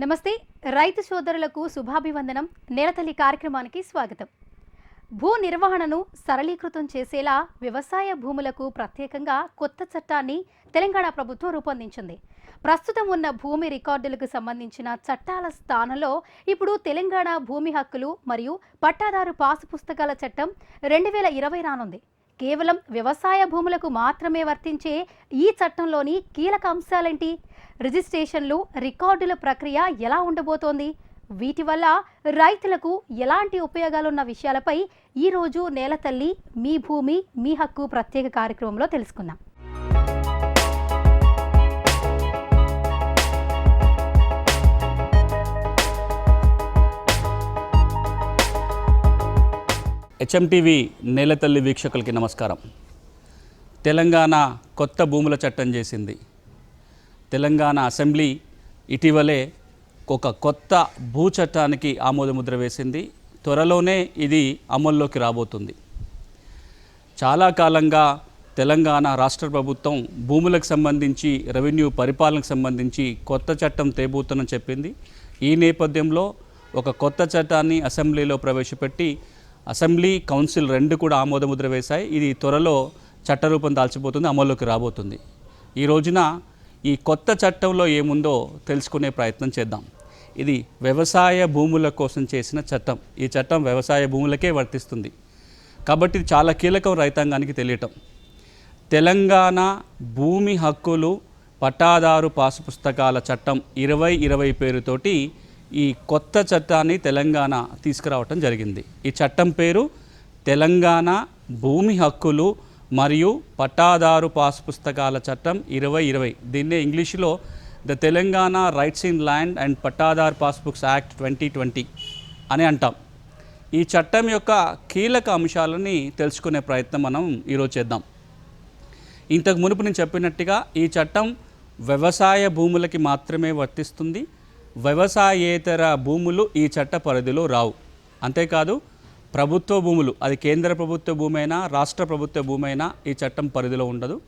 నమస్తే రైతు సోదరులకు శుభాభివందనం. నేలతల్లి కార్యక్రమానికి స్వాగతం. భూ నిర్వహణను సరళీకృతం చేసేలా వ్యవసాయ భూములకు ప్రత్యేకంగా కొత్త చట్టాన్ని తెలంగాణ ప్రభుత్వం రూపొందించింది. ప్రస్తుతం ఉన్న భూమి రికార్డులకు సంబంధించిన చట్టాల స్థానంలో ఇప్పుడు తెలంగాణ భూమి హక్కులు మరియు పట్టాదారు పాసు పుస్తకాల చట్టం రెండు వేల ఇరవై రానుంది. కేవలం వ్యవసాయ భూములకు మాత్రమే వర్తించే ఈ చట్టంలోని కీలక అంశాలేంటి? రిజిస్ట్రేషన్లు రికార్డుల ప్రక్రియ ఎలా ఉండబోతోంది? వీటి వల్ల రైతులకు ఎలాంటి ఉపయోగాలున్న విషయాలపై ఈరోజు నేలతల్లి మీ భూమి మీ హక్కు ప్రత్యేక కార్యక్రమంలో తెలుసుకుందాం. హెచ్ఎంటీవీ నేలతల్లి వీక్షకులకి నమస్కారం. తెలంగాణ కొత్త భూముల చట్టం చేసింది. తెలంగాణ అసెంబ్లీ ఇటీవలే ఒక కొత్త భూ చట్టానికి ఆమోదముద్ర వేసింది. త్వరలోనే ఇది అమల్లోకి రాబోతుంది. చాలా కాలంగా తెలంగాణ రాష్ట్ర ప్రభుత్వం భూములకు సంబంధించి రెవెన్యూ పరిపాలనకు సంబంధించి కొత్త చట్టం తేబూతున్న చెప్పింది. ఈ నేపథ్యంలో ఒక కొత్త చట్టాన్ని అసెంబ్లీలో ప్రవేశపెట్టి అసెంబ్లీ కౌన్సిల్ రెండు కూడా ఆమోదముద్ర వేశాయి. ఇది త్వరలో చట్టరూపం దాల్చిపోతుంది అమల్లోకి రాబోతుంది. ఈ రోజున ఈ కొత్త చట్టంలో ఏముందో తెలుసుకునే ప్రయత్నం చేద్దాం. ఇది వ్యవసాయ భూముల కోసం చేసిన చట్టం. ఈ చట్టం వ్యవసాయ భూములకే వర్తిస్తుంది. కాబట్టి ఇది చాలా కీలకం రైతాంగానికి తెలియటం. తెలంగాణ భూమి హక్కులు పట్టాదారు పాసు పుస్తకాల చట్టం ఇరవై ఇరవై పేరుతోటి ఈ కొత్త చట్టాన్ని తెలంగాణ తీసుకురావటం జరిగింది. ఈ చట్టం పేరు తెలంగాణ భూమి హక్కులు మరియు పట్టాదారు పాస్ పుస్తకాల చట్టం ఇరవై ఇరవై. దీన్నే ఇంగ్లీష్లో the Telangana rights in land and Pattadar passbooks act twenty twenty అని అంటాం. ఈ చట్టం యొక్క కీలక అంశాలని తెలుసుకునే ప్రయత్నం మనం ఈరోజు చేద్దాం. ఇంతకు మునుపు నేను చెప్పినట్టుగా ఈ చట్టం వ్యవసాయ భూములకి మాత్రమే వర్తిస్తుంది. వ్యవసాయేతర భూములు ఈ చట్ట పరిధిలో రావు. అంతేకాదు ప్రభుత్వ భూములు అది కేంద్ర ప్రభుత్వ భూమి అయినా రాష్ట్ర ప్రభుత్వ భూమి అయినా ఈ చట్టం పరిధిలో ఉండదు.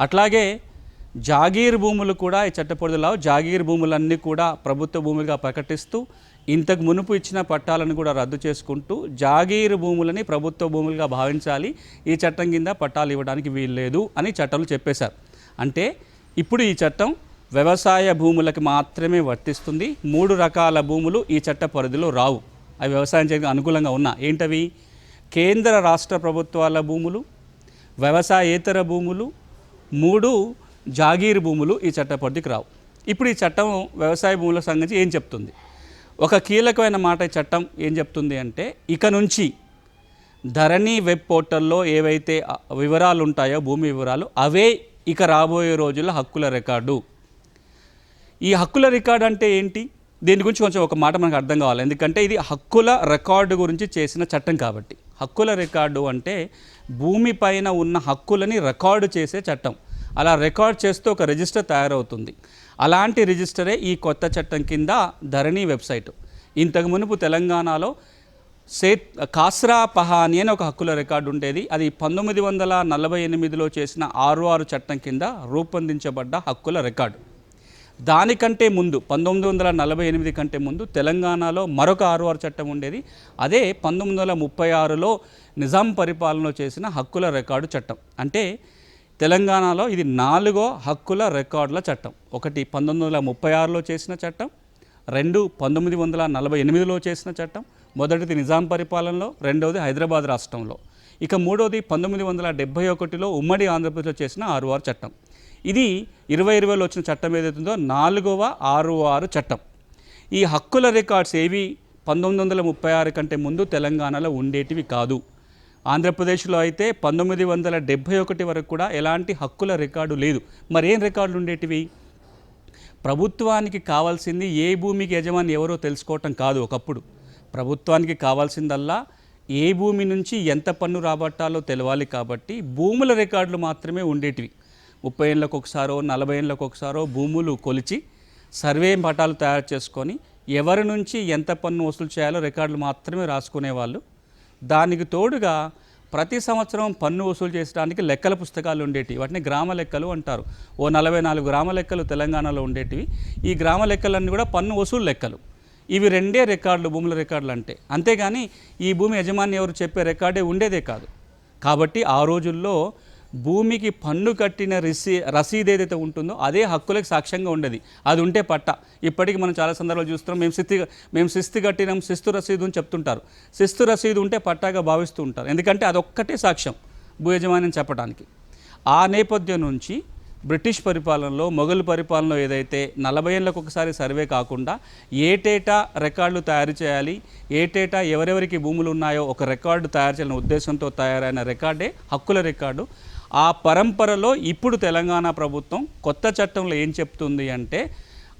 అట్లాగే జాగీర్ భూములు కూడా ఈ చట్ట పరిధిలో రావు. జాగీర్ భూములన్నీ కూడా ప్రభుత్వ భూములుగా ప్రకటిస్తూ ఇంతకు మునుపు ఇచ్చిన పట్టాలను కూడా రద్దు చేసుకుంటూ జాగీరు భూములని ప్రభుత్వ భూములుగా భావించాలి. ఈ చట్టం కింద పట్టాలు ఇవ్వడానికి వీల్లేదు అని చట్టాలు చెప్పేశారు. అంటే ఇప్పుడు ఈ చట్టం వ్యవసాయ భూములకు మాత్రమే వర్తిస్తుంది. మూడు రకాల భూములు ఈ చట్ట పరిధిలో రావు. అవి వ్యవసాయం చేయడానికి అనుకూలంగా ఉన్నా. ఏంటవి? కేంద్ర రాష్ట్ర ప్రభుత్వాల భూములు వ్యవసాయేతర భూములు మూడు జాగీర్ భూములు ఈ చట్ట పరిధికి రావు. ఇప్పుడు ఈ చట్టం వ్యవసాయ భూముల సంగతి ఏం చెప్తుంది? ఒక కీలకమైన మాట ఈ చట్టం ఏం చెప్తుంది అంటే ఇక నుంచి ధరణి వెబ్ పోర్టల్లో ఏవైతే వివరాలు ఉంటాయో భూమి వివరాలు అవే ఇక రాబోయే రోజుల్లో హక్కుల రికార్డు. ఈ హక్కుల రికార్డు అంటే ఏంటి? దీని గురించి కొంచెం ఒక మాట మనకు అర్థం కావాలి. ఎందుకంటే ఇది హక్కుల రికార్డు గురించి చేసిన చట్టం కాబట్టి. హక్కుల రికార్డు అంటే భూమి పైన ఉన్న హక్కులని రికార్డు చేసే చట్టం. అలా రికార్డ్ చేస్తూ ఒక రిజిస్టర్ తయారవుతుంది. అలాంటి రిజిస్టరే ఈ కొత్త చట్టం కింద ధరణి వెబ్సైట్. ఇంతకు మునుపు తెలంగాణలో సే కాస్రా పహాని అని ఒక హక్కుల రికార్డు ఉండేది. అది పంతొమ్మిది వందల నలభై ఎనిమిదిలో చేసిన ఆరు ఆరు చట్టం కింద రూపొందించబడ్డ హక్కుల రికార్డు. దానికంటే ముందు పంతొమ్మిది వందల నలభై ఎనిమిది కంటే ముందు తెలంగాణలో మరొక ఆరు చట్టం ఉండేది. అదే పంతొమ్మిది వందల ముప్పై ఆరులో నిజాం పరిపాలనలో చేసిన హక్కుల రికార్డు చట్టం. అంటే తెలంగాణలో ఇది నాలుగో హక్కుల రికార్డుల చట్టం. ఒకటి పంతొమ్మిది వందల ముప్పై ఆరులో చేసిన చట్టం రెండు పంతొమ్మిది వందల నలభై ఎనిమిదిలో చేసిన చట్టం మొదటిది నిజాం పరిపాలనలో రెండవది హైదరాబాద్ రాష్ట్రంలో. ఇక మూడవది పంతొమ్మిది వందల డెబ్భై ఒకటిలో ఉమ్మడి ఆంధ్రప్రదేశ్లో చేసిన ఆరు ఆరు చట్టం. ఇది ఇరవై ఇరవైలో వచ్చిన చట్టం ఏదైతుందో నాలుగవ ఆరు ఆరు చట్టం. ఈ హక్కుల రికార్డ్స్ ఏవి? పంతొమ్మిది వందల ముప్పై ఆరు కంటే ముందు తెలంగాణలో ఉండేటివి కాదు. ఆంధ్రప్రదేశ్లో అయితే పంతొమ్మిది వందల డెబ్భై ఒకటి వరకు కూడా ఎలాంటి హక్కుల రికార్డు లేదు. మరేం రికార్డులు ఉండేటివి? ప్రభుత్వానికి కావాల్సింది ఏ భూమికి యజమాని ఎవరో తెలుసుకోవటం కాదు ఒకప్పుడు. ప్రభుత్వానికి కావాల్సిందల్లా ఏ భూమి నుంచి ఎంత పన్ను రాబట్టాలో తెలవాలి కాబట్టి భూముల రికార్డులు మాత్రమే ఉండేటివి. ముప్పై ఏళ్ళకు ఒకసారో నలభై ఏళ్ళకు ఒకసారో భూములు కొలిచి సర్వే పటాలు తయారు చేసుకొని ఎవరి నుంచి ఎంత పన్ను వసూలు చేయాలో రికార్డులు మాత్రమే రాసుకునేవాళ్ళు. దానికి తోడుగా ప్రతి సంవత్సరం పన్ను వసూలు చేసడానికి లెక్కల పుస్తకాలు ఉండేటివి. వాటిని గ్రామ లెక్కలు అంటారు. ఓ నలభై నాలుగు గ్రామ లెక్కలు తెలంగాణలో ఉండేటివి. ఈ గ్రామ లెక్కలన్నీ కూడా పన్ను వసూలు లెక్కలు. ఇవి రెండే రికార్డులు భూముల రికార్డులు అంటే. అంతేగాని ఈ భూమి యజమాని ఎవరు చెప్పే రికార్డే ఉండేదే కాదు. కాబట్టి ఆ రోజుల్లో భూమికి పన్ను కట్టిన రిసీ రసీదు ఏదైతే ఉంటుందో అదే హక్కులకు సాక్ష్యంగా ఉండేది. అది ఉంటే పట్ట. ఇప్పటికి మనం చాలా సందర్భాలు చూస్తున్నాం. మేము శిస్తి మేము శిస్తు కట్టినాం శిస్తు రసీదు అని చెప్తుంటారు. శిస్తు రసీదు ఉంటే పట్టాగా భావిస్తూ ఉంటారు. ఎందుకంటే అదొక్కటే సాక్ష్యం భూ యజమాని చెప్పడానికి ఆ నేపథ్యం నుంచి బ్రిటిష్ పరిపాలనలో మొఘల్ పరిపాలనలో ఏదైతే నలభై ఏళ్ళకు ఒకసారి సర్వే కాకుండా ఏటేటా రికార్డులు తయారు చేయాలి ఏటేటా ఎవరెవరికి భూములు ఉన్నాయో ఒక రికార్డు తయారు చేయాలనే ఉద్దేశంతో తయారైన రికార్డే హక్కుల రికార్డు. ఆ పరంపరలో ఇప్పుడు తెలంగాణ ప్రభుత్వం కొత్త చట్టంలో ఏం చెప్తుంది అంటే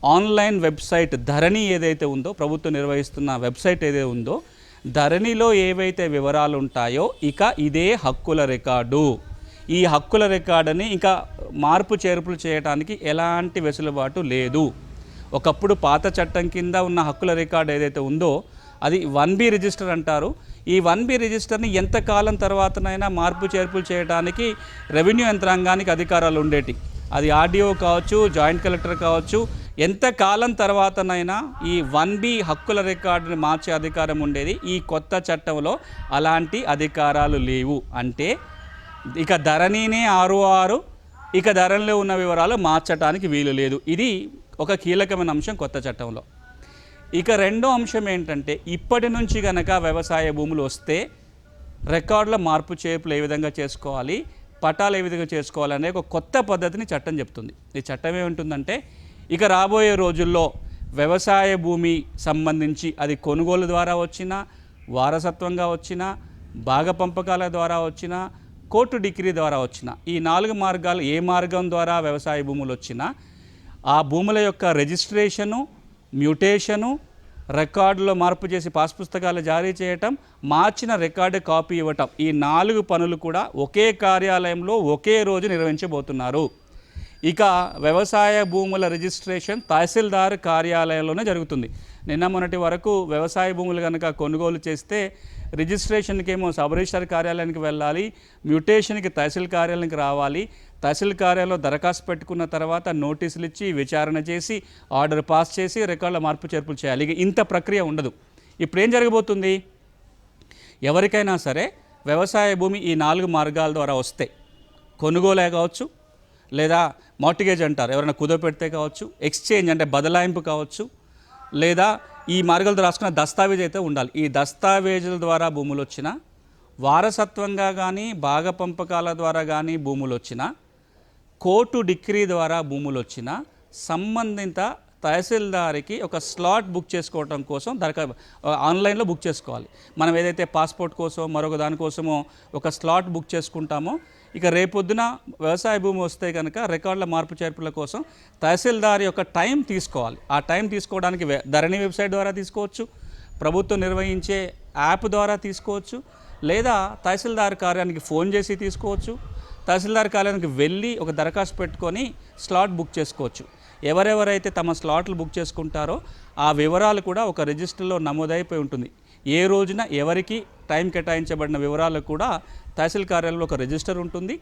ఆన్లైన్ వెబ్సైట్ ధరణి ఏదైతే ఉందో ప్రభుత్వం నిర్వహిస్తున్న వెబ్సైట్ ఏదైతే ఉందో ధరణిలో ఏవైతే వివరాలు ఉంటాయో ఇక ఇదే హక్కుల రికార్డు. ఈ హక్కుల రికార్డుని ఇంకా మార్పు చేర్పులు చేయడానికి ఎలాంటి వెసులుబాటు లేదు. ఒకప్పుడు పాత చట్టం కింద ఉన్న హక్కుల రికార్డు ఏదైతే ఉందో అది వన్ బి రిజిస్టర్ అంటారు. ఈ వన్ బి రిజిస్టర్ని ఎంతకాలం తర్వాతనైనా మార్పు చేర్పులు చేయడానికి రెవెన్యూ యంత్రాంగానికి అధికారాలు ఉండేటి. అది ఆర్డీఓ కావచ్చు జాయింట్ కలెక్టర్ కావచ్చు ఎంత కాలం తర్వాతనైనా ఈ వన్ బి హక్కుల రికార్డుని మార్చే అధికారం ఉండేది. ఈ కొత్త చట్టంలో అలాంటి అధికారాలు లేవు. అంటే ఇక ధరణినే ఆరు ఆరు ఇక ధరలో ఉన్న వివరాలు మార్చడానికి వీలు లేదు. ఇది ఒక కీలకమైన అంశం కొత్త చట్టంలో. ఇక రెండో అంశం ఏంటంటే ఇప్పటి నుంచి గనక వ్యవసాయ భూములు వస్తే రికార్డుల మార్పు చేపులు ఏ విధంగా చేసుకోవాలి పటాలు ఏ విధంగా చేసుకోవాలనే ఒక కొత్త పద్ధతిని చట్టం చెప్తుంది. ఈ చట్టం ఏముంటుందంటే ఇక రాబోయే రోజుల్లో వ్యవసాయ భూమి సంబంధించి అది కొనుగోలు ద్వారా వచ్చినా వారసత్వంగా వచ్చినా భాగ పంపకాల ద్వారా వచ్చినా కోర్టు డిగ్రీ ద్వారా వచ్చిన ఈ నాలుగు మార్గాలు ఏ మార్గం ద్వారా వ్యవసాయ భూములు వచ్చినా ఆ భూముల యొక్క రిజిస్ట్రేషను మ్యూటేషను రికార్డులో మార్పు చేసి పాస్ పుస్తకాలు జారీ చేయటం మార్చిన రికార్డు కాపీ ఇవ్వటం ఈ నాలుగు పనులు కూడా ఒకే కార్యాలయంలో ఒకే రోజు నిర్వహించబోతున్నారు. ఇక వ్యవసాయ భూముల రిజిస్ట్రేషన్ తహసీల్దార్ కార్యాలయంలోనే జరుగుతుంది. నిన్న మొన్నటి వరకు వ్యవసాయ భూములు కనుక కొనుగోలు చేస్తే రిజిస్ట్రేషన్కి ఏమో సబ్ రిజిస్టర్ కార్యాలయానికి వెళ్ళాలి మ్యూటేషన్కి తహసీల్ కార్యాలయానికి రావాలి తహసీల్ కార్యాలయంలో దరఖాస్తు పెట్టుకున్న తర్వాత నోటీసులు ఇచ్చి విచారణ చేసి ఆర్డర్ పాస్ చేసి రికార్డుల మార్పు చేర్పులు చేయాలి. ఇక ఇంత ప్రక్రియ ఉండదు. ఇప్పుడు ఏం జరగబోతుంది? ఎవరికైనా సరే వ్యవసాయ భూమి ఈ నాలుగు మార్గాల ద్వారా వస్తే కొనుగోలే కావచ్చు లేదా మార్టిగేజ్ అంటారు ఎవరైనా కుదోపెడితే కావచ్చు ఎక్స్చేంజ్ అంటే బదలాయింపు కావచ్చు లేదా ఈ మార్గాలతో రాసుకున్న దస్తావేజ్ అయితే ఉండాలి. ఈ దస్తావేజుల ద్వారా భూములు వచ్చినా వారసత్వంగా కానీ భాగ పంపకాల ద్వారా కానీ భూములు వచ్చినా కోర్టు డిగ్రీ ద్వారా భూములు వచ్చినా సంబంధిత తహసీల్దారికి ఒక స్లాట్ బుక్ చేసుకోవడం కోసం దరఖా ఆన్లైన్లో బుక్ చేసుకోవాలి. మనం ఏదైతే పాస్పోర్ట్ కోసం మరొక దానికోసమో ఒక స్లాట్ బుక్ చేసుకుంటామో ఇక రేపొద్దున వ్యవసాయ భూమి వస్తే కనుక రికార్డుల మార్పు చేర్పుల కోసం తహసీల్దార్ యొక్క టైం తీసుకోవాలి. ఆ టైం తీసుకోవడానికి వె- ధరణి వెబ్సైట్ ద్వారా తీసుకోవచ్చు ప్రభుత్వం నిర్వహించే యాప్ ద్వారా తీసుకోవచ్చు లేదా తహసీల్దార్ కార్యానికి ఫోన్ చేసి తీసుకోవచ్చు తహసీల్దార్ కార్యాలయానికి వెళ్ళి ఒక దరఖాస్తు పెట్టుకొని స్లాట్ బుక్ చేసుకోవచ్చు. ఎవరెవరైతే తమ స్లాట్లు బుక్ చేసుకుంటారో ఆ వివరాలు కూడా ఒక రిజిస్టర్లో నమోదైపోయి ఉంటుంది. ఏ రోజున ఎవరికి టైం కేటాయించబడిన వివరాలు కూడా తహసీల్ కార్యాలయంలో ఒక రిజిస్టర్ ఉంటుంది.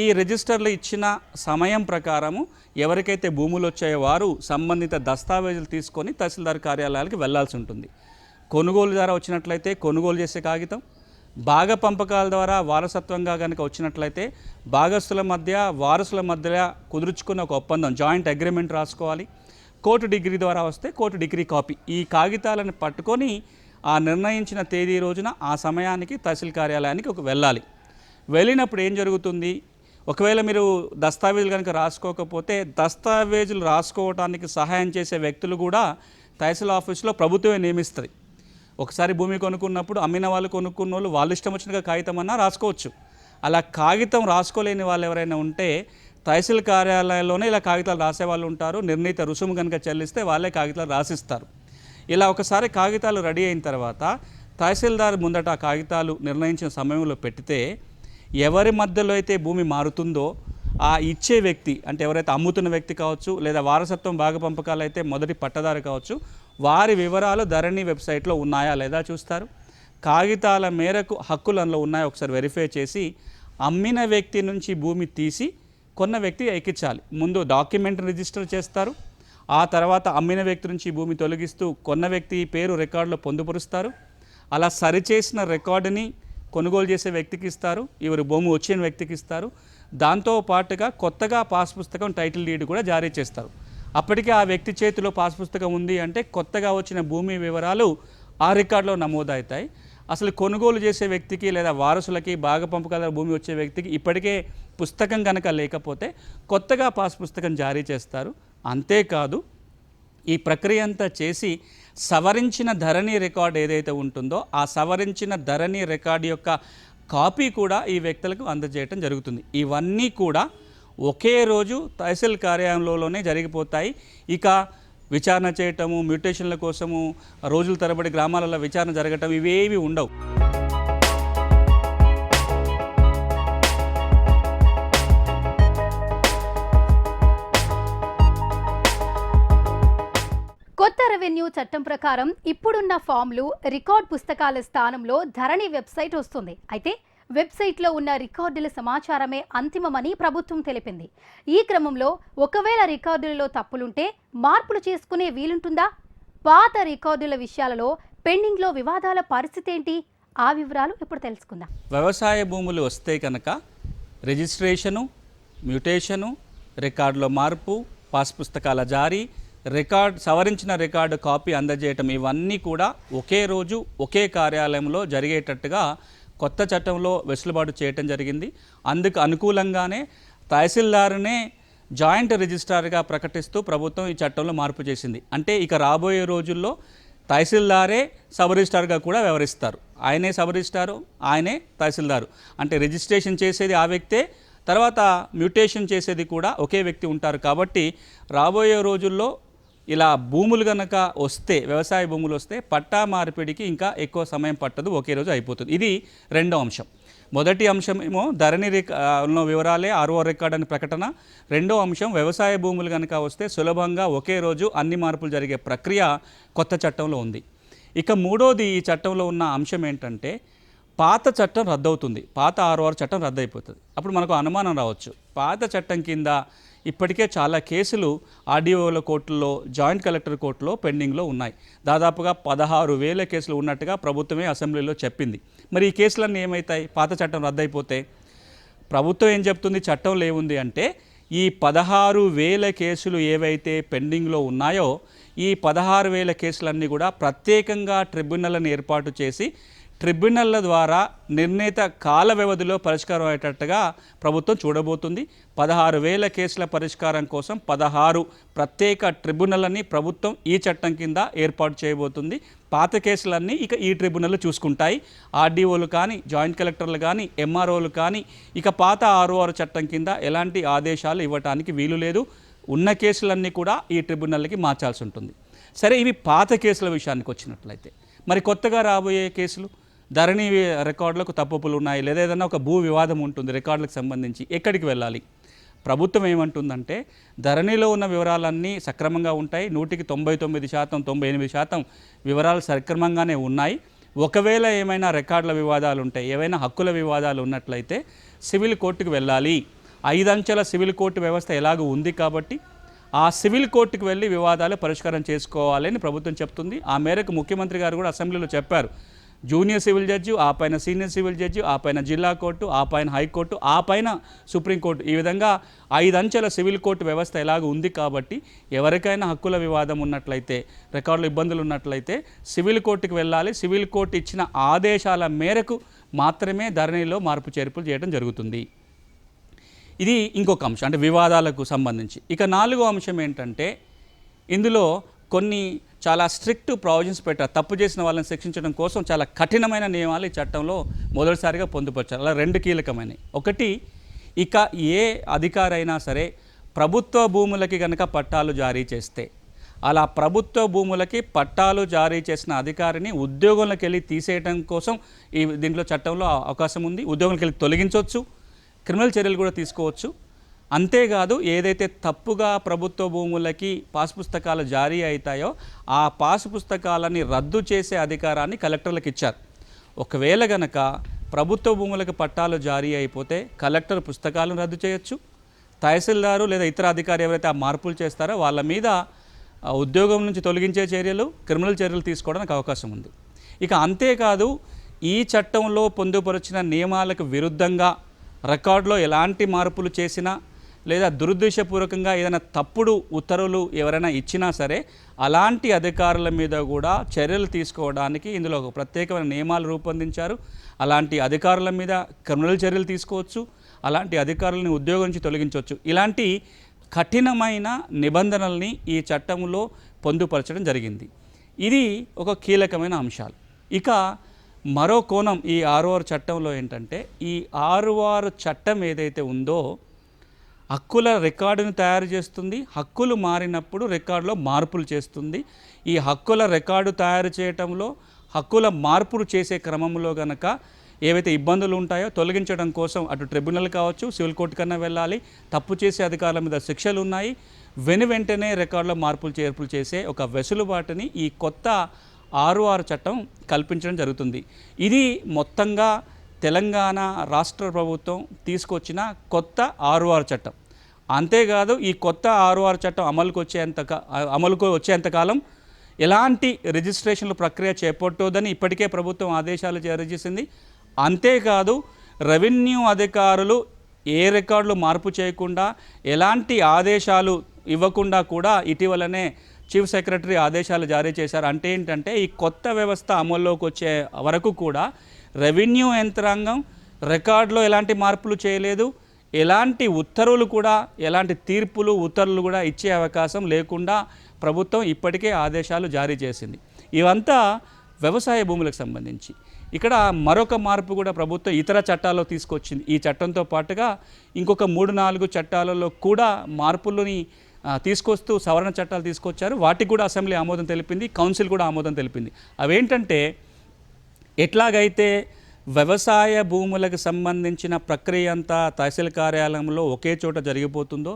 ఈ రిజిస్టర్లు ఇచ్చిన సమయం ప్రకారము ఎవరికైతే భూములు వచ్చాయో వారు సంబంధిత దస్తావేజులు తీసుకొని తహసీల్దార్ కార్యాలయాలకు వెళ్ళాల్సి ఉంటుంది. కొనుగోలు ద్వారా వచ్చినట్లయితే కొనుగోలు చేసే కాగితం భాగ పంపకాల ద్వారా వారసత్వంగా కనుక వచ్చినట్లయితే భాగస్థుల మధ్య వారసుల మధ్య కుదుర్చుకున్న ఒక ఒప్పందం జాయింట్ అగ్రిమెంట్ రాసుకోవాలి. కోర్టు డిగ్రీ ద్వారా వస్తే కోర్టు డిగ్రీ కాపీ. ఈ కాగితాలను పట్టుకొని ఆ నిర్ణయించిన తేదీ రోజున ఆ సమయానికి తహసీల్ కార్యాలయానికి ఒక వెళ్ళాలి. వెళ్ళినప్పుడు ఏం జరుగుతుంది? ఒకవేళ మీరు దస్తావేజులు కనుక రాసుకోకపోతే దస్తావేజులు రాసుకోవడానికి సహాయం చేసే వ్యక్తులు కూడా తహసీల్ ఆఫీస్లో ప్రభుత్వమే నియమిస్తుంది. ఒకసారి భూమి కొనుక్కున్నప్పుడు అమ్మిన వాళ్ళు కొనుక్కున్న వాళ్ళు వాళ్ళు ఇష్టం వచ్చినగా కాగితం అన్నా రాసుకోవచ్చు. అలా కాగితం రాసుకోలేని వాళ్ళు ఎవరైనా ఉంటే తహసీల్ కార్యాలయంలోనే ఇలా కాగితాలు రాసేవాళ్ళు ఉంటారు. నిర్ణీత రుసుము కనుక చెల్లిస్తే వాళ్ళే కాగితాలు రాసిస్తారు. ఇలా ఒకసారి కాగితాలు రెడీ అయిన తర్వాత తహసీల్దార్ ముందట ఆ కాగితాలు నిర్ణయించిన సమయంలో పెడితే ఎవరి మధ్యలో అయితే భూమి మారుతుందో ఆ ఇచ్చే వ్యక్తి అంటే ఎవరైతే అమ్ముతున్న వ్యక్తి కావచ్చు లేదా వారసత్వం భాగ పంపకాలు అయితే మొదటి పట్టదారు కావచ్చు వారి వివరాలు ధరణి వెబ్సైట్లో ఉన్నాయా లేదా చూస్తారు. కాగితాల మేరకు హక్కులు అందులో ఉన్నాయో ఒకసారి వెరిఫై చేసి అమ్మిన వ్యక్తి నుంచి భూమి తీసి కొన్న వ్యక్తి ఎక్కించాలి. ముందు డాక్యుమెంట్ రిజిస్టర్ చేస్తారు. ఆ తర్వాత అమ్మిన వ్యక్తి నుంచి భూమి తొలగిస్తూ కొన్న వ్యక్తి పేరు రికార్డులో పొందుపరుస్తారు. అలా సరిచేసిన రికార్డుని కొనుగోలు చేసే వ్యక్తికి ఇస్తారు. ఇవరు భూమి వచ్చిన వ్యక్తికి ఇస్తారు. దాంతో పాటుగా కొత్తగా పాస్ పుస్తకం టైటిల్ డీడ్ కూడా జారీ చేస్తారు. అప్పటికే ఆ వ్యక్తి చేతిలో పాస్ పుస్తకం ఉంది అంటే కొత్తగా వచ్చిన భూమి వివరాలు ఆ రికార్డులో నమోదవుతాయి. అసలు కొనుగోలు చేసే వ్యక్తికి లేదా వారసులకి బాగా పంపగల భూమి వచ్చే వ్యక్తికి ఇప్పటికే పుస్తకం కనుక లేకపోతే కొత్తగా పాస్ పుస్తకం జారీ చేస్తారు. అంతేకాదు ఈ ప్రక్రియ అంతా చేసి సవరించిన ధరణి రికార్డ్ ఏదైతే ఉంటుందో ఆ సవరించిన ధరణి రికార్డు యొక్క కాపీ కూడా ఈ వ్యక్తులకు అందజేయటం జరుగుతుంది. ఇవన్నీ కూడా ఒకే రోజు తహసీల్ కార్యాలయంలోనే జరిగిపోతాయి. ఇక విచారణ చేయటము మ్యూటేషన్ల కోసము రోజుల తరబడి గ్రామాలలో విచారణ జరగటం ఇవేవి ఉండవు. కొత్త రెవెన్యూ చట్టం ప్రకారం ఇప్పుడున్న ఫామ్లు రికార్డ్ పుస్తకాల స్థానంలో ధరణి వెబ్సైట్ వస్తుంది. అయితే వెబ్సైట్లో ఉన్న రికార్డుల సమాచారమే అంతిమమని ప్రభుత్వం తెలిపింది. ఈ క్రమంలో ఒకవేళ రికార్డులలో తప్పులుంటే మార్పులు చేసుకునే వీలుంటుందా? పాత రికార్డుల విషయాలలో పెండింగ్లో వివాదాల పరిస్థితి ఏంటి? ఆ వివరాలు ఇప్పుడు తెలుసుకుందాం. వ్యవసాయ భూములు వస్తే కనుక రిజిస్ట్రేషను మ్యూటేషను రికార్డులో మార్పు పాస్ పుస్తకాల జారీ రికార్డ్ సవరించిన రికార్డు కాపీ అందజేయటం ఇవన్నీ కూడా ఒకే రోజు ఒకే కార్యాలయంలో జరిగేటట్టుగా కొత్త చట్టంలో వెసులుబాటు చేయటం జరిగింది. అందుకు అనుకూలంగానే తహసీల్దారునే జాయింట్ రిజిస్ట్రార్గా ప్రకటిస్తూ ప్రభుత్వం ఈ చట్టంలో మార్పు చేసింది. అంటే ఇక రాబోయే రోజుల్లో తహసీల్దారే సబ్ రిజిస్ట్రార్గా కూడా వ్యవహరిస్తారు. ఆయనే సబ్ రిజిస్ట్రారు ఆయనే తహసీల్దారు. అంటే రిజిస్ట్రేషన్ చేసేది ఆ వ్యక్తే తర్వాత మ్యూటేషన్ చేసేది కూడా ఒకే వ్యక్తి ఉంటారు. కాబట్టి రాబోయే రోజుల్లో ఇలా భూములు కనుక వస్తే వ్యవసాయ భూములు వస్తే పట్టా మార్పిడికి ఇంకా ఎక్కువ సమయం పట్టదు ఒకే రోజు అయిపోతుంది. ఇది రెండో అంశం. మొదటి అంశం ఏమో ధరణి ఉన్న వివరాలే ఆర్ఓ రికార్డ్ అని ప్రకటన. రెండో అంశం వ్యవసాయ భూములు కనుక వస్తే సులభంగా ఒకే రోజు అన్ని మార్పులు జరిగే ప్రక్రియ కొత్త చట్టంలో ఉంది. ఇక మూడోది ఈ చట్టంలో ఉన్న అంశం ఏంటంటే పాత చట్టం రద్దవుతుంది. పాత ఆర్ఓఆర్ చట్టం రద్దయిపోతుంది. అప్పుడు మనకు అనుమానం రావచ్చు. పాత చట్టం కింద ఇప్పటికే చాలా కేసులు ఆర్డీఓల కోర్టులో జాయింట్ కలెక్టర్ కోర్టులో పెండింగ్లో ఉన్నాయి. దాదాపుగా పదహారు వేల కేసులు ఉన్నట్టుగా ప్రభుత్వమే అసెంబ్లీలో చెప్పింది. మరి ఈ కేసులన్నీ ఏమవుతాయి పాత చట్టం రద్దయిపోతే ప్రభుత్వం ఏం చెప్తుంది? చట్టం లేవుంది అంటే ఈ పదహారు వేల కేసులు ఏవైతే పెండింగ్లో ఉన్నాయో ఈ పదహారు వేల కేసులన్నీ కూడా ప్రత్యేకంగా ట్రిబ్యునల్ని ఏర్పాటు చేసి ట్రిబ్యునల్ల ద్వారా నిర్ణీత కాల వ్యవధిలో పరిష్కారం అయ్యేటట్టుగా ప్రభుత్వం చూడబోతుంది. పదహారు వేల కేసుల పరిష్కారం కోసం పదహారు ప్రత్యేక ట్రిబ్యునల్ని ప్రభుత్వం ఈ చట్టం కింద ఏర్పాటు చేయబోతుంది. పాత కేసులన్నీ ఇక ఈ ట్రిబ్యునల్ చూసుకుంటాయి. ఆర్డీఓలు కానీ జాయింట్ కలెక్టర్లు కానీ ఎంఆర్ఓలు కానీ ఇక పాత ఆర్ఓఆర్ చట్టం కింద ఎలాంటి ఆదేశాలు ఇవ్వటానికి వీలు లేదు. ఉన్న కేసులన్నీ కూడా ఈ ట్రిబ్యునల్కి మార్చాల్సి ఉంటుంది. సరే ఇవి పాత కేసుల విషయానికి వచ్చినట్లయితే. మరి కొత్తగా రాబోయే కేసులు? ధరణి రికార్డులకు తప్పులు ఉన్నాయి. లేదా ఏదైనా ఒక భూ వివాదం ఉంటుంది రికార్డులకు సంబంధించి ఎక్కడికి వెళ్ళాలి? ప్రభుత్వం ఏమంటుందంటే ధరణిలో ఉన్న వివరాలన్నీ సక్రమంగా ఉంటాయి. నూటికి తొంభై తొమ్మిది శాతం తొంభై ఎనిమిది శాతం వివరాలు సక్రమంగానే ఉన్నాయి. ఒకవేళ ఏమైనా రికార్డుల వివాదాలు ఉంటాయి ఏవైనా హక్కుల వివాదాలు ఉన్నట్లయితే సివిల్ కోర్టుకు వెళ్ళాలి. ఐదంచెల సివిల్ కోర్టు వ్యవస్థ ఎలాగూ ఉంది కాబట్టి ఆ సివిల్ కోర్టుకు వెళ్ళి వివాదాలు పరిష్కారం చేసుకోవాలని ప్రభుత్వం చెప్తుంది. ఆ మేరకు ముఖ్యమంత్రి గారు కూడా అసెంబ్లీలో చెప్పారు. జూనియర్ సివిల్ జడ్జి ఆ పైన సీనియర్ సివిల్ జడ్జి ఆ పైన జిల్లా కోర్టు ఆ పైన హైకోర్టు ఆ పైన సుప్రీంకోర్టు ఈ విధంగా ఐదంచెల సివిల్ కోర్టు వ్యవస్థ ఎలాగ ఉంది కాబట్టి ఎవరికైనా హక్కుల వివాదం ఉన్నట్లయితే రికార్డులు ఇబ్బందులు ఉన్నట్లయితే సివిల్ కోర్టుకు వెళ్ళాలి. సివిల్ కోర్టు ఇచ్చిన ఆదేశాల మేరకు మాత్రమే ధరణిలో మార్పు చేర్పులు చేయడం జరుగుతుంది. ఇది ఇంకొక అంశం అంటే వివాదాలకు సంబంధించి. ఇక నాలుగో అంశం ఏంటంటే ఇందులో కొన్ని చాలా స్ట్రిక్ట్ ప్రావిజన్స్ పెట్టారు. తప్పు చేసిన వాళ్ళని శిక్షించడం కోసం చాలా కఠినమైన నియమాలు ఈ చట్టంలో మొదటిసారిగా పొందుపరిచారు. అలా రెండు కీలకమైనవి ఒకటి ఇక ఏ అధికారైనా సరే ప్రభుత్వ భూములకి కనుక పట్టాలు జారీ చేస్తే అలా ప్రభుత్వ భూములకి పట్టాలు జారీ చేసిన అధికారిని ఉద్యోగంలోకి వెళ్ళి తీసేయడం కోసం ఈ దీంట్లో చట్టంలో అవకాశం ఉంది. ఉద్యోగంలోకి వెళ్ళి తొలగించవచ్చు. క్రిమినల్ చర్యలు కూడా తీసుకోవచ్చు. అంతేకాదు ఏదైతే తప్పుగా ప్రభుత్వ భూములకి పాస్ పుస్తకాలు జారీ అవుతాయో ఆ పాస్ పుస్తకాలని రద్దు చేసే అధికారాన్ని కలెక్టర్లకు ఇచ్చారు. ఒకవేళ గనక ప్రభుత్వ భూములకు పట్టాలు జారీ అయిపోతే కలెక్టర్ పుస్తకాలను రద్దు చేయొచ్చు. తహసీల్దారు లేదా ఇతర అధికారి ఎవరైతే ఆ మార్పులు చేస్తారో వాళ్ళ మీద ఉద్యోగం నుంచి తొలగించే చర్యలు క్రిమినల్ చర్యలు తీసుకోవడానికి అవకాశం ఉంది. ఇక అంతేకాదు ఈ చట్టంలో పొందుపరిచిన నియమాలకు విరుద్ధంగా రికార్డులో ఎలాంటి మార్పులు చేసినా లేదా దురుద్దేశపూర్వకంగా ఏదైనా తప్పుడు ఉత్తర్వులు ఎవరైనా ఇచ్చినా సరే అలాంటి అధికారుల మీద కూడా చర్యలు తీసుకోవడానికి ఇందులో ఒక ప్రత్యేకమైన నియమాలు రూపొందించారు. అలాంటి అధికారుల మీద క్రిమినల్ చర్యలు తీసుకోవచ్చు. అలాంటి అధికారులని ఉద్యోగం నుంచి తొలగించవచ్చు. ఇలాంటి కఠినమైన నిబంధనల్ని ఈ చట్టంలో పొందుపరచడం జరిగింది. ఇది ఒక కీలకమైన అంశాలు. ఇక మరో కోణం ఈ ఆర్ఓఆర్ చట్టంలో ఏంటంటే ఈ ఆర్ఓఆర్ చట్టం ఏదైతే ఉందో హక్కుల రికార్డును తయారు చేస్తుంది. హక్కులు మారినప్పుడు రికార్డులో మార్పులు చేస్తుంది. ఈ హక్కుల రికార్డు తయారు చేయటంలో హక్కుల మార్పులు చేసే క్రమంలో గనక ఏవైతే ఇబ్బందులు ఉంటాయో తొలగించడం కోసం అటు ట్రిబ్యునల్ కావచ్చు సివిల్ కోర్టు కన్నా వెళ్ళాలి. తప్పు చేసే అధికారుల మీద శిక్షలు ఉన్నాయి. వెను వెంటనే రికార్డులో మార్పులు చేర్పులు చేసే ఒక వెసులుబాటుని ఈ కొత్త ఆరు ఆరు చట్టం కల్పించడం జరుగుతుంది. ఇది మొత్తంగా తెలంగాణ రాష్ట్ర ప్రభుత్వం తీసుకొచ్చిన కొత్త ఆరు చట్టం. అంతేకాదు ఈ కొత్త ఆరు చట్టం అమలుకు వచ్చేంత అమలుకు వచ్చేంతకాలం ఎలాంటి రిజిస్ట్రేషన్ల ప్రక్రియ చేపట్టొద్దని ఇప్పటికే ప్రభుత్వం ఆదేశాలు జారీ చేసింది. అంతేకాదు రెవెన్యూ అధికారులు ఏ రికార్డులు మార్పు చేయకుండా ఎలాంటి ఆదేశాలు ఇవ్వకుండా కూడా ఇటీవలనే చీఫ్ సెక్రటరీ ఆదేశాలు జారీ చేశారు. అంటే ఏంటంటే ఈ కొత్త వ్యవస్థ అమల్లోకి వచ్చే వరకు కూడా రెవెన్యూ యంత్రాంగం రికార్డులో ఎలాంటి మార్పులు చేయలేదు. ఎలాంటి ఉత్తర్వులు కూడా ఎలాంటి తీర్పులు ఉత్తర్వులు కూడా ఇచ్చే అవకాశం లేకుండా ప్రభుత్వం ఇప్పటికే ఆదేశాలు జారీ చేసింది. ఇవంతా వ్యవసాయ భూములకు సంబంధించి. ఇక్కడ మరొక మార్పు కూడా ప్రభుత్వం ఇతర చట్టాల్లో తీసుకొచ్చింది. ఈ చట్టంతో పాటుగా ఇంకొక మూడు నాలుగు చట్టాలలో కూడా మార్పులని తీసుకొస్తూ సవరణ చట్టాలు తీసుకొచ్చారు. వాటికి కూడా అసెంబ్లీ ఆమోదం తెలిపింది కౌన్సిల్ కూడా ఆమోదం తెలిపింది. అవేంటంటే ఎట్లాగైతే వ్యవసాయ భూములకు సంబంధించిన ప్రక్రియ అంతా తహసీల్ కార్యాలయంలో ఒకే చోట జరిగిపోతుందో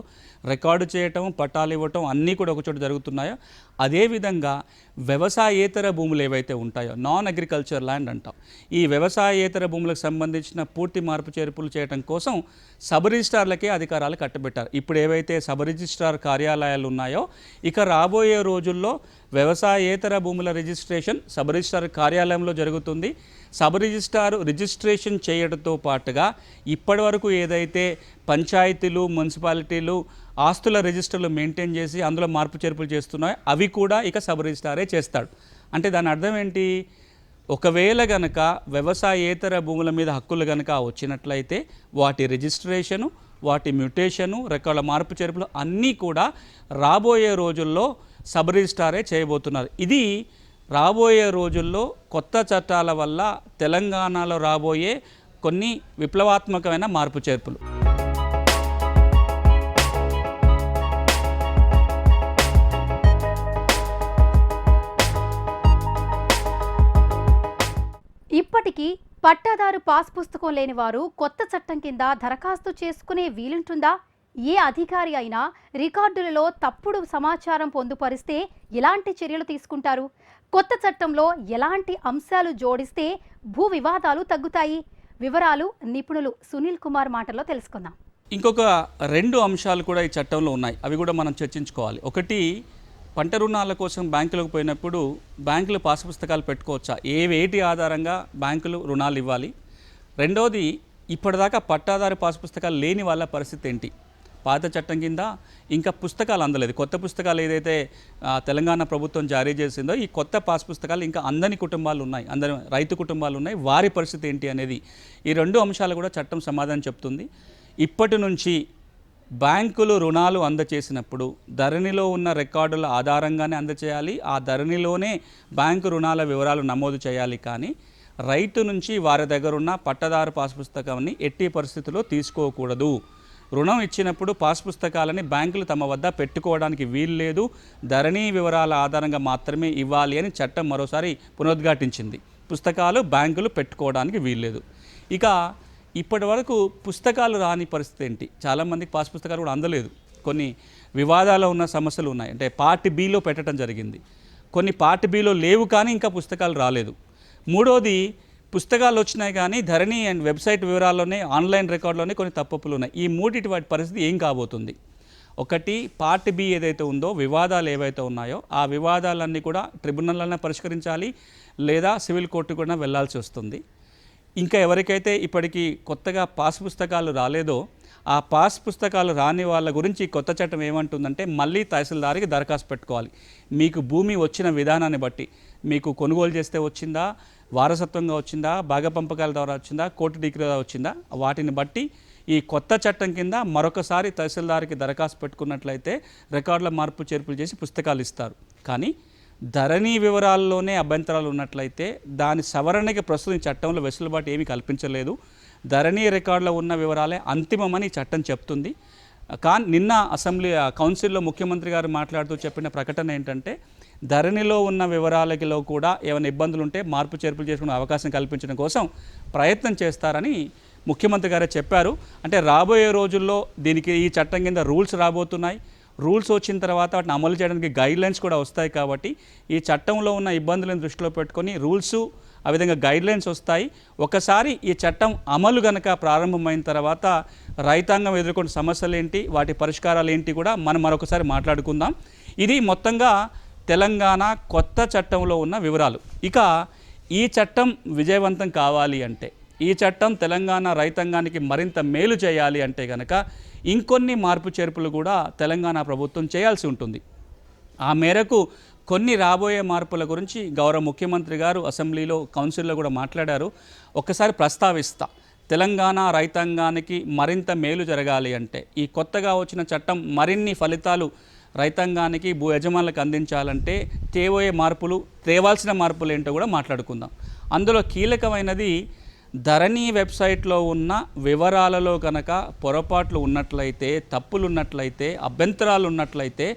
రికార్డు చేయటం పట్టాలు ఇవ్వటం అన్నీ కూడా ఒక చోట జరుగుతున్నాయో? అదేవిధంగా వ్యవసాయేతర భూములు ఏవైతే ఉంటాయో నాన్ అగ్రికల్చర్ ల్యాండ్ అంటాం. ఈ వ్యవసాయేతర భూములకు సంబంధించిన పూర్తి మార్పు చేర్పులు చేయడం కోసం సబ్ రిజిస్ట్రార్లకే అధికారాలు కట్టబెట్టారు. ఇప్పుడు ఏవైతే సబ్ రిజిస్ట్రార్ కార్యాలయాలు ఉన్నాయో ఇక రాబోయే రోజుల్లో వ్యవసాయేతర భూముల రిజిస్ట్రేషన్ సబ్ రిజిస్ట్రార్ కార్యాలయంలో జరుగుతుంది. సబ్ రిజిస్ట్రార్ రిజిస్ట్రేషన్ చేయడంతో పాటుగా ఇప్పటివరకు ఏదైతే పంచాయతీలు మున్సిపాలిటీలు ఆస్తుల రిజిస్టర్లు మెయింటైన్ చేసి అందులో మార్పు చేర్పులు చేస్తున్నాయి. అవి కూడా ఇక సబ్ రిజిస్టారే చేస్తాడు. అంటే దాని అర్థం ఏంటి? ఒకవేళ గనక వ్యవసాయేతర భూముల మీద హక్కులు గనక వచ్చినట్లయితే వాటి రిజిస్ట్రేషను వాటి మ్యూటేషను రకాల మార్పు చేర్పులు అన్నీ కూడా రాబోయే రోజుల్లో సబ్ రిజిస్టారే చేయబోతున్నారు. ఇది రాబోయే రోజుల్లో కొత్త చట్టాల వల్ల తెలంగాణలో రాబోయే కొన్ని విప్లవాత్మకమైన మార్పు చేర్పులు. ఇప్పటికీ పట్టాదారు పాస్ పుస్తకం లేని వారు కొత్త చట్టం కింద దరఖాస్తు చేసుకునే వీలుంటుందా? ఏ అధికారి అయినా రికార్డులలో తప్పుడు సమాచారం పొందుపరిస్తే ఎలాంటి చర్యలు తీసుకుంటారు? కొత్త చట్టంలో ఎలాంటి అంశాలు జోడిస్తే భూ వివాదాలు తగ్గుతాయి? వివరాలు నిపుణులు సునీల్ కుమార్ మాటల్లో తెలుసుకుందాం. ఇంకొక రెండు అంశాలు కూడా ఈ చట్టంలో ఉన్నాయి. అవి కూడా మనం చర్చించుకోవాలి. ఒకటి పంట రుణాల కోసం బ్యాంకులకు పోయినప్పుడు బ్యాంకులు పాస్ పుస్తకాలు పెట్టుకోవచ్చా? ఏ వేటి ఆధారంగా బ్యాంకులు రుణాలు ఇవ్వాలి? రెండోది ఇప్పటిదాకా పట్టాదారు పాస్ పుస్తకాలు లేని వాళ్ళ పరిస్థితి ఏంటి? పాత చట్టం కింద ఇంకా పుస్తకాలు అందలేదు. కొత్త పుస్తకాలు ఏదైతే తెలంగాణ ప్రభుత్వం జారీ చేసిందో ఈ కొత్త పాస్ పుస్తకాలు ఇంకా అందని కుటుంబాలు ఉన్నాయి. అందరి రైతు కుటుంబాలు ఉన్నాయి. వారి పరిస్థితి ఏంటి అనేది ఈ రెండు అంశాలు కూడా చట్టం సమాధానం చెప్తుంది. ఇప్పటి నుంచి బ్యాంకులు రుణాలు అందచేసినప్పుడు ధరణిలో ఉన్న రికార్డుల ఆధారంగానే అందచేయాలి ఆ ధరణిలోనే బ్యాంకు రుణాల వివరాలు నమోదు చేయాలి కానీ రైతు నుంచి వారి దగ్గర ఉన్న పట్టదారు పాస్ పుస్తకాన్ని ఎట్టి పరిస్థితుల్లో తీసుకోకూడదు. రుణం ఇచ్చినప్పుడు పాస్ పుస్తకాలని బ్యాంకులు తమ వద్ద పెట్టుకోవడానికి వీలు లేదు. ధరణి వివరాల ఆధారంగా మాత్రమే ఇవ్వాలి అని చట్టం మరోసారి పునరుద్ఘాటించింది. పుస్తకాలు బ్యాంకులు పెట్టుకోవడానికి వీల్లేదు ఇక ఇప్పటి వరకు పుస్తకాలు రాని పరిస్థితి ఏంటి? చాలామందికి పాస్ పుస్తకాలు కూడా అందలేదు. కొన్ని వివాదాలు ఉన్న సమస్యలు ఉన్నాయి. అంటే పార్ట్ బిలో పెట్టడం జరిగింది. కొన్ని పార్ట్ బిలో లేవు కానీ ఇంకా పుస్తకాలు రాలేదు. మూడోది పుస్తకాలు వచ్చినాయి కానీ ధరణి అండ్ వెబ్సైట్ వివరాల్లోనే ఆన్లైన్ రికార్డులోనే కొన్ని తప్పప్పులు ఉన్నాయి. ఈ మూడిటి వాటి పరిస్థితి ఏం కాబోతుంది? ఒకటి పార్ట్ బి ఏదైతే ఉందో వివాదాలు ఏవైతే ఉన్నాయో ఆ వివాదాలన్నీ కూడా ట్రిబ్యునల్లోనే పరిష్కరించాలి లేదా సివిల్ కోర్టు కూడా వెళ్ళాల్సి వస్తుంది. ఇంకా ఎవరికైతే ఇప్పటికీ కొత్తగా పాస్ పుస్తకాలు రాలేదో ఆ పాస్ పుస్తకాలు రాని వాళ్ళ గురించి కొత్త చట్టం ఏమంటుందంటే మళ్ళీ తహసీల్దార్కి దరఖాస్తు పెట్టుకోవాలి. మీకు భూమి వచ్చిన విధానాన్ని బట్టి. మీకు కొనుగోలు చేస్తే వచ్చిందా? వారసత్వంగా వచ్చిందా? భాగపంపకాల ద్వారా వచ్చిందా? కోర్టు డిగ్రీ ద్వారా వచ్చిందా? వాటిని బట్టి ఈ కొత్త చట్టం కింద మరొకసారి తహసీల్దార్కి దరఖాస్తు పెట్టుకున్నట్లయితే రికార్డుల మార్పు చేర్పులు చేసి పుస్తకాలు ఇస్తారు. కానీ ధరణి వివరాల్లోనే అభ్యంతరాలు ఉన్నట్లయితే దాని సవరణకి ప్రస్తుతం చట్టంలో వెసులుబాటు ఏమీ కల్పించలేదు. ధరణి రికార్డులో ఉన్న వివరాలే అంతిమమని చట్టం చెప్తుంది. కానీ నిన్న అసెంబ్లీ ఆ, కౌన్సిల్లో ముఖ్యమంత్రి గారు మాట్లాడుతూ చెప్పిన ప్రకటన ఏంటంటే ధరణిలో ఉన్న వివరాలకిలో కూడా ఏమైనా ఇబ్బందులు ఉంటే మార్పు చేర్పులు చేసుకునే అవకాశం కల్పించడం కోసం ప్రయత్నం చేస్తారని ముఖ్యమంత్రి గారే చెప్పారు. అంటే రాబోయే రోజుల్లో దీనికి ఈ చట్టం కింద రూల్స్ రాబోతున్నాయి. రూల్స్ వచ్చిన తర్వాత వాటిని అమలు చేయడానికి గైడ్ లైన్స్ కూడా వస్తాయి కాబట్టి ఈ చట్టంలో ఉన్న ఇబ్బందులను దృష్టిలో పెట్టుకొని రూల్స్ ఆ విధంగా గైడ్ లైన్స్ వస్తాయి. ఒకసారి ఈ చట్టం అమలు గనక ప్రారంభమైన తర్వాత రైతాంగం ఎదుర్కొన్న సమస్యలు ఏంటి వాటి పరిష్కారాలు ఏంటి కూడా మనం మరొకసారి మాట్లాడుకుందాం. ఇది మొత్తంగా తెలంగాణ కొత్త చట్టంలో ఉన్న వివరాలు. ఇక ఈ చట్టం విజయవంతం కావాలి అంటే ఈ చట్టం తెలంగాణ రైతాంగానికి మరింత మేలు చేయాలి అంటే కనుక ఇంకొన్ని మార్పు చేర్పులు కూడా తెలంగాణ ప్రభుత్వం చేయాల్సి ఉంటుంది. ఆ మేరకు కొన్ని రాబోయే మార్పుల గురించి గౌరవ ముఖ్యమంత్రి గారు అసెంబ్లీలో కౌన్సిల్లో కూడా మాట్లాడారు. ఒక్కసారి ప్రస్తావిస్తా. తెలంగాణ రైతాంగానికి మరింత మేలు జరగాలి అంటే ఈ కొత్తగా వచ్చిన చట్టం మరిన్ని ఫలితాలు రైతాంగానికి భూ యజమానులకు అందించాలంటే తేవోయే మార్పులు తేవాల్సిన మార్పులు ఏంటో కూడా మాట్లాడుకుందాం. అందులో కీలకమైనది ధరణి వెబ్సైట్లో ఉన్న వివరాలలో కనుక పొరపాట్లు ఉన్నట్లయితే తప్పులు ఉన్నట్లయితే అభ్యంతరాలు ఉన్నట్లయితే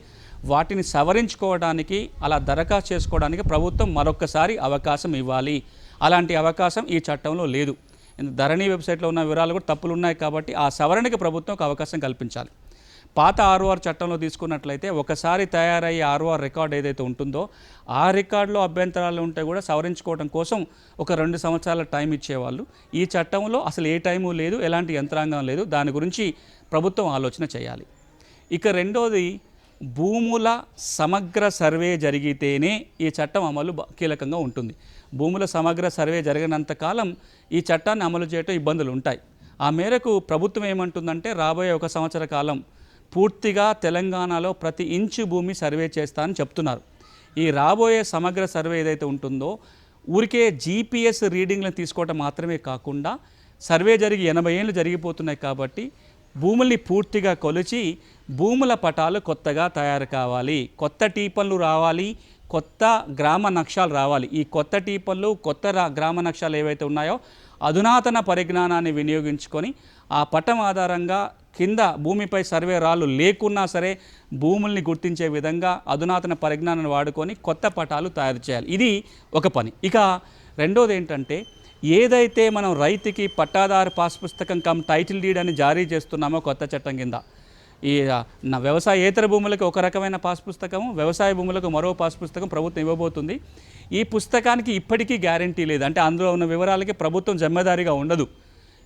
వాటిని సవరించుకోవడానికి అలా దరఖాస్తు చేసుకోవడానికి ప్రభుత్వం మరొకసారి అవకాశం ఇవ్వాలి. అలాంటి అవకాశం ఈ చట్టంలో లేదు. ధరణి వెబ్సైట్లో ఉన్న వివరాలు కూడా తప్పులు ఉన్నాయి కాబట్టి ఆ సవరణకి ప్రభుత్వం ఒక అవకాశం కల్పించాలి. పాత ఆర్ఓఆర్ చట్టంలో తీసుకున్నట్లయితే ఒకసారి తయారయ్యే ఆర్ఓఆర్ రికార్డ్ ఏదైతే ఉంటుందో ఆ రికార్డులో అభ్యంతరాలు ఉంటే కూడా సవరించుకోవడం కోసం ఒక రెండు సంవత్సరాల టైం ఇచ్చేవాళ్ళు. ఈ చట్టంలో అసలు ఏ టైము లేదు ఎలాంటి యంత్రాంగం లేదు దాని గురించి ప్రభుత్వం ఆలోచన చేయాలి. ఇక రెండోది భూముల సమగ్ర సర్వే జరిగితేనే ఈ చట్టం అమలు కీలకంగా ఉంటుంది. భూముల సమగ్ర సర్వే జరిగినంత కాలం ఈ చట్టాన్ని అమలు చేయటం ఇబ్బందులు ఉంటాయి. ఆ మేరకు ప్రభుత్వం ఏమంటుందంటే రాబోయే ఒక సంవత్సర కాలం పూర్తిగా తెలంగాణలో ప్రతి ఇంచు భూమి సర్వే చేస్తా అని చెప్తున్నారు. ఈ రాబోయే సమగ్ర సర్వే ఏదైతే ఉంటుందో ఊరికే జీపీఎస్ రీడింగ్లను తీసుకోవటం మాత్రమే కాకుండా సర్వే జరిగి ఎనభై ఏళ్ళు జరిగిపోతున్నాయి కాబట్టి భూముల్ని పూర్తిగా కొలిచి భూముల పటాలు కొత్తగా తయారు కావాలి. కొత్త టీపన్లు రావాలి కొత్త గ్రామ నక్షాలు రావాలి. ఈ కొత్త టీపన్లు కొత్త రా- గ్రామ నక్షాలు ఏవైతే ఉన్నాయో అధునాతన పరిజ్ఞానాన్ని వినియోగించుకొని ఆ పటం ఆధారంగా కింద భూమిపై సర్వే రాళ్ళు లేకున్నా సరే భూముల్ని గుర్తించే విధంగా అధునాతన పరిజ్ఞానాన్ని వాడుకొని కొత్త పటాలు తయారు చేయాలి. ఇది ఒక పని. ఇక రెండోది ఏంటంటే ఏదైతే మనం రైతుకి పట్టాదారు పాస్ పుస్తకం కమ్ టైటిల్ డీడ్ అని జారీ చేస్తున్నామో కొత్త చట్టం కింద ఈ నా వ్యవసాయేతర భూములకు ఒక రకమైన పాస్ పుస్తకం వ్యవసాయ భూములకు మరో పాస్ పుస్తకం ప్రభుత్వం ఇవ్వబోతుంది. ఈ పుస్తకానికి ఇప్పటికీ గ్యారంటీ లేదు. అంటే అందులో ఉన్న వివరాలకి ప్రభుత్వం జమ్మదారిగా ఉండదు.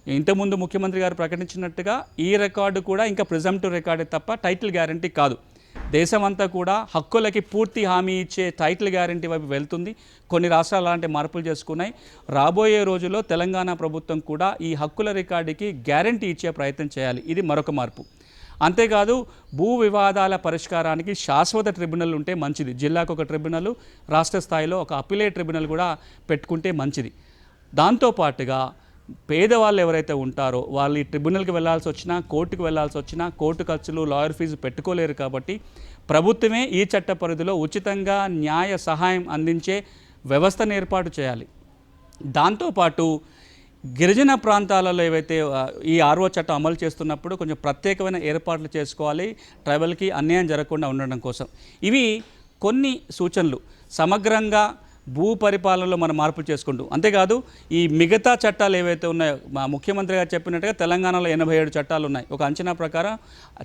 ఇంతకుముందు ముఖ్యమంత్రి గారు ప్రకటించినట్టుగా ఈ రికార్డు కూడా ఇంకా ప్రిజంప్టివ్ రికార్డే తప్ప టైటిల్ గ్యారంటీ కాదు. దేశమంతా కూడా హక్కులకి పూర్తి హామీ ఇచ్చే టైటిల్ గ్యారంటీ వైపు వెళ్తుంది. కొన్ని రాష్ట్రాలు అలాంటి మార్పులు చేసుకున్నాయి. రాబోయే రోజుల్లో తెలంగాణ ప్రభుత్వం కూడా ఈ హక్కుల రికార్డుకి గ్యారంటీ ఇచ్చే ప్రయత్నం చేయాలి. ఇది మరొక మార్పు. అంతేకాదు భూ వివాదాల పరిష్కారానికి శాశ్వత ట్రిబ్యునల్ ఉంటే మంచిది. జిల్లాకు ఒక ట్రిబ్యునల్ రాష్ట్ర స్థాయిలో ఒక అపిలే ట్రిబ్యునల్ కూడా పెట్టుకుంటే మంచిది. దాంతోపాటుగా పేదవాళ్ళు ఎవరైతే ఉంటారో వాళ్ళు ఈ ట్రిబ్యునల్కి వెళ్ళాల్సి వచ్చినా కోర్టుకు వెళ్ళాల్సి వచ్చినా కోర్టు ఖర్చులు లాయర్ ఫీజు పెట్టుకోలేరు కాబట్టి ప్రభుత్వమే ఈ చట్ట పరిధిలో ఉచితంగా న్యాయ సహాయం అందించే వ్యవస్థను ఏర్పాటు చేయాలి. దాంతోపాటు గిరిజన ప్రాంతాలలో ఏవైతే ఈ ఆర్ఓ చట్టం అమలు చేస్తున్నప్పుడు కొంచెం ప్రత్యేకమైన ఏర్పాట్లు చేసుకోవాలి. ట్రైబల్కి అన్యాయం జరగకుండా ఉండడం కోసం. ఇవి కొన్ని సూచనలు. సమగ్రంగా భూ పరిపాలనలో మనం మార్పులు చేసుకుంటూ. అంతేకాదు ఈ మిగతా చట్టాలు ఏవైతే ఉన్నాయో మా ముఖ్యమంత్రి గారు చెప్పినట్టుగా తెలంగాణలో ఎనభై ఏడు చట్టాలు ఉన్నాయి. ఒక అంచనా ప్రకారం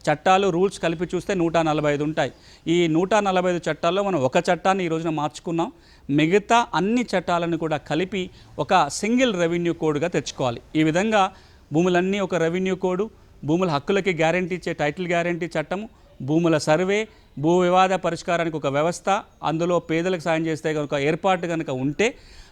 చట్టాలు రూల్స్ కలిపి చూస్తే నూట నలభై ఐదు ఉంటాయి. ఈ నూట నలభై ఐదు చట్టాల్లో మనం ఒక చట్టాన్ని ఈ రోజున మార్చుకున్నాం. మిగతా అన్ని చట్టాలను కూడా కలిపి ఒక సింగిల్ రెవెన్యూ కోడ్గా తెచ్చుకోవాలి. ఈ విధంగా భూములన్నీ ఒక రెవెన్యూ కోడు భూముల హక్కులకి గ్యారంటీ ఇచ్చే టైటిల్ గ్యారంటీ చట్టము భూముల సర్వే భూ వివాద పరిష్కారానికి ఒక వ్యవస్థ అందులో పేదలకు సాయం చేస్తే కనుక ఏర్పాటు కనుక ఉంటే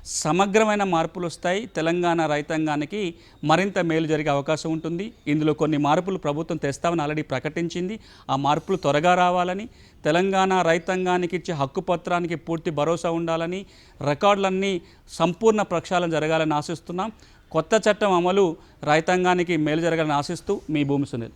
సమగ్రమైన మార్పులు వస్తాయి. తెలంగాణ రైతాంగానికి మరింత మేలు జరిగే అవకాశం ఉంటుంది. ఇందులో కొన్ని మార్పులు ప్రభుత్వం తెస్తామని ఆల్రెడీ ప్రకటించింది. ఆ మార్పులు త్వరగా రావాలని తెలంగాణ రైతాంగానికి ఇచ్చే హక్కు పత్రానికి పూర్తి భరోసా ఉండాలని రికార్డులన్నీ సంపూర్ణ ప్రక్షాళన జరగాలని ఆశిస్తున్నాం. కొత్త చట్టం అమలు రైతాంగానికి మేలు జరగాలని ఆశిస్తూ మీ భూమి సునీల్.